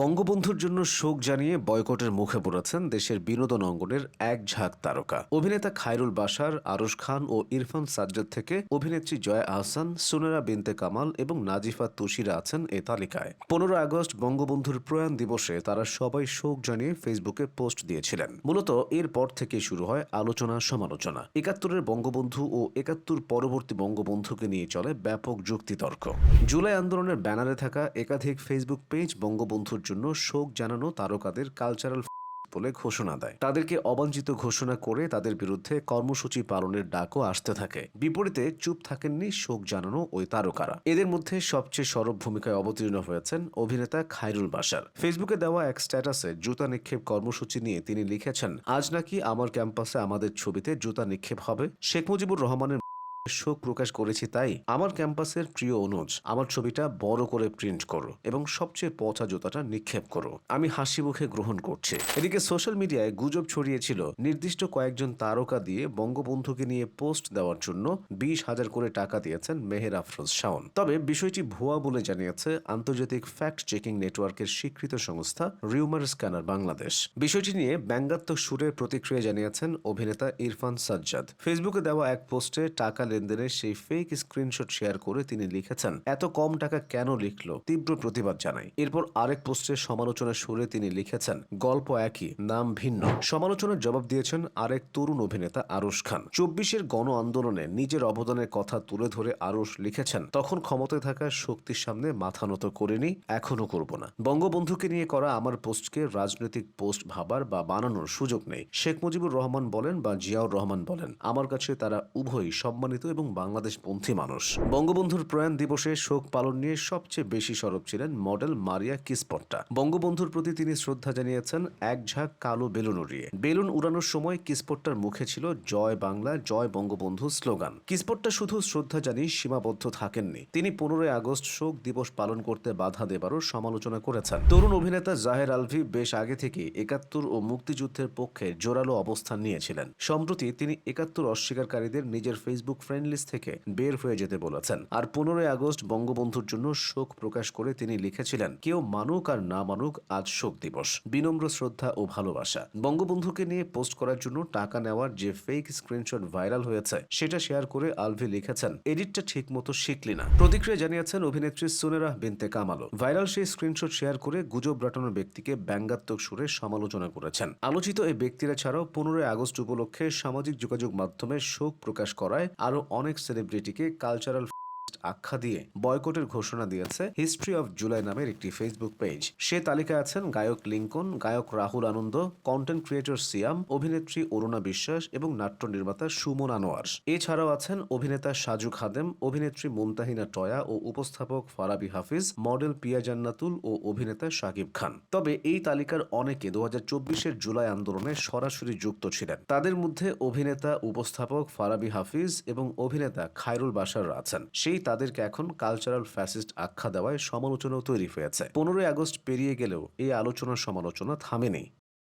বঙ্গবন্ধুর জন্য শোক জানিয়ে বয়কটের মুখে পড়েছেন দেশের বিনোদন অঙ্গনের এক ঝাঁক তারকা। অভিনেতা খায়রুল বাশার, আরশ খান ও ইরফান সাজ্জাদ থেকে অভিনেত্রী জয়া আহসান, সুনেরা বিনতে কামাল এবং নাজিফা তুষিরা আছেন এ তালিকায়। পনেরো আগস্ট বঙ্গবন্ধুর প্রয়াণ দিবসে তারা সবাই শোক জানিয়ে ফেসবুকে পোস্ট দিয়েছিলেন। মূলত এরপর থেকে শুরু হয় আলোচনা সমালোচনা। একাত্তরের বঙ্গবন্ধু ও একাত্তর পরবর্তী বঙ্গবন্ধুকে নিয়ে চলে ব্যাপক যুক্তিতর্ক। জুলাই আন্দোলনের ব্যানারে থাকা একাধিক ফেসবুক পেজ বঙ্গবন্ধুর জন্য শোক জানানো তারকাদের কালচারাল বলে ঘোষণা দেয়। তাদেরকে অবাঞ্ছিত ঘোষণা করে তাদের বিরুদ্ধে কর্মসূচি পালনের ডাকও আসতে থাকে। বিপরীতে চুপ থাকেননি শোক জানানো ওই তারকারা। এদের মধ্যে সবচেয়ে সরব ভূমিকায় অবতীর্ণ হয়েছেন অভিনেতা খায়রুল বাশার। ফেসবুকে দেওয়া এক স্ট্যাটাসে জুতা নিক্ষেপ কর্মসূচি নিয়ে তিনি লিখেছেন, আজ নাকি আমার ক্যাম্পাসে আমাদের ছবিতে জুতা নিক্ষেপ হবে? শেখ মুজিবুর রহমানের শোক প্রকাশ করেছি তাই আমার ক্যাম্পাসের প্রিয় অনুজ, আমার ছবিটা বড় করে প্রিন্ট করো এবং সবচেয়ে পচা জুতাটা নিক্ষেপ করো। আমি হাসি মুখে গ্রহণ করছি। এদিকে সোশ্যাল মিডিয়ায় গুজব ছড়িয়েছিল নির্দিষ্ট কয়েকজন তারকা দিয়ে বঙ্গবন্ধুকে নিয়ে পোস্ট দেওয়ার জন্য বিশ হাজার করে টাকা দিয়েছেন মেহের আফরোজ শাওন। তবে বিষয়টি ভুয়া বলে জানিয়েছে আন্তর্জাতিক ফ্যাক্ট চেকিং নেটওয়ার্কের স্বীকৃত সংস্থা রিউমার স্ক্যানার বাংলাদেশ বিষয়টি নিয়ে ব্যঙ্গাত্মক সুরে প্রতিক্রিয়া জানিয়েছেন অভিনেতা ইরফান সাজ্জাদ। ফেসবুকে দেওয়া এক পোস্টে টাকা লেনদেনের সেই ফেক স্ক্রিনশট শেয়ার করে তিনি লিখেছেন, এত কম টাকা কেন লিখলো? তীব্র প্রতিবাদ জানাই। এরপর আরেক পোস্টে সমালোচনা সুরে তিনি লিখেছেন, গল্প একই, নাম ভিন্ন। সমালোচনার জবাব দিয়েছেন আরেক তরুণ অভিনেতা আরশ খান। চব্বিশের গণ আন্দোলনে নিজের অবদানের কথা তুলে ধরে আরশ লিখেছেন, তখন ক্ষমতায় থাকা শক্তির সামনে মাথা নত করিনি, এখনও করব না। বঙ্গবন্ধুকে নিয়ে করা আমার পোস্টকে রাজনৈতিক পোস্ট ভাবার বা বানানোর সুযোগ নেই। শেখ মুজিবুর রহমান বলেন বা জিয়াউর রহমান বলেন, আমার কাছে তারা উভয়ই সম্মানিত এবং বাংলাদেশ পন্থী মানুষ। বঙ্গবন্ধুর প্রয়াণ দিবসে শোক পালন নিয়ে সবচেয়ে বেশি সরব ছিলেন মডেল মারিয়া কিসপট্টা। বঙ্গবন্ধুর প্রতি তিনি শ্রদ্ধা জানিয়েছেন এক ঝাঁক কালো বেলুন উড়িয়ে। বেলুন উড়ানোর সময় কিসপট্টার মুখে ছিল জয় বাংলা, জয় বঙ্গবন্ধু স্লোগান। কিসপট্টা শুধু শ্রদ্ধা জানিয়ে সীমাবদ্ধ থাকেননি, তিনি পনেরোই আগস্ট শোক দিবস পালন করতে বাধা দেবারও সমালোচনা করেছেন। তরুণ অভিনেতা জাহের আলভি বেশ আগে থেকে একাত্তর ও মুক্তিযুদ্ধের পক্ষে জোরালো অবস্থান নিয়েছিলেন। সম্প্রতি তিনি একাত্তর অস্বীকারীদের নিজের ফেসবুক ফ্রেন্ড লিস্ট থেকে বের হয়ে যেতে বলেছেন। আর পনেরোই আগস্ট বঙ্গবন্ধুর জন্য শোক প্রকাশ করে তিনি লিখেছিলেন, কেউ মানুক আর না মানুক, আজ শোক দিবস। বিনম্র শ্রদ্ধা ও ভালোবাসা। বঙ্গবন্ধুকে নিয়ে পোস্ট করার জন্য টাকা নেওয়ার যে ফেক স্ক্রিনশট ভাইরাল হয়েছে, সেটা শেয়ার করে আলভি লিখেছেন, এডিটটা ঠিক মতো শিখলি না। প্রতিক্রিয়া জানিয়েছেন অভিনেত্রী সুনেরা বিনতে কামালো ভাইরাল সেই স্ক্রিনশট শেয়ার করে গুজব রটানোর ব্যক্তিকে ব্যঙ্গাত্মক সুরে সমালোচনা করেছেন। আলোচিত এই ব্যক্তিরা ছাড়াও পনেরোই আগস্ট উপলক্ষে সামাজিক যোগাযোগ মাধ্যমে শোক প্রকাশ করায় আরও অনেক সেলিব্রিটিকে কালচারাল আখ্যা দিয়ে বয়কটের ঘোষণা দিয়েছে হিস্ট্রি অফ জুলাই নামের একটি ফেসবুক পেজ। সে তালিকায় আছেন গায়ক লিঙ্কন, গায়ক রাহুল আনন্দ কন্টেন্ট ক্রিয়েটর সিয়াম, অভিনেত্রী অরুণা বিশ্বাস এবং নাট্য নির্মাতা সুমন আনোয়ার। এছাড়াও আছেন অভিনেতা সাজু খাদেম, অভিনেত্রী মুমতাহিনা টয়া ও উপস্থাপক ফারাবি হাফিজ, মডেল পিয়া জান্নাতুল ও অভিনেতা শাকিব খান। তবে এই তালিকার অনেকে দু হাজার জুলাই আন্দোলনে সরাসরি যুক্ত ছিলেন। তাদের মধ্যে অভিনেতা, উপস্থাপক ফারাবি হাফিজ এবং অভিনেতা খায়রুল বাশার আছেন। সেই তাদেরকে এখন কালচারাল ফ্যাসিস্ট আখ্যা দেওয়ায় সমালোচনাও তৈরি হয়েছে। পনেরোই আগস্ট পেরিয়ে গেলেও এই আলোচনা সমালোচনা থামেনি।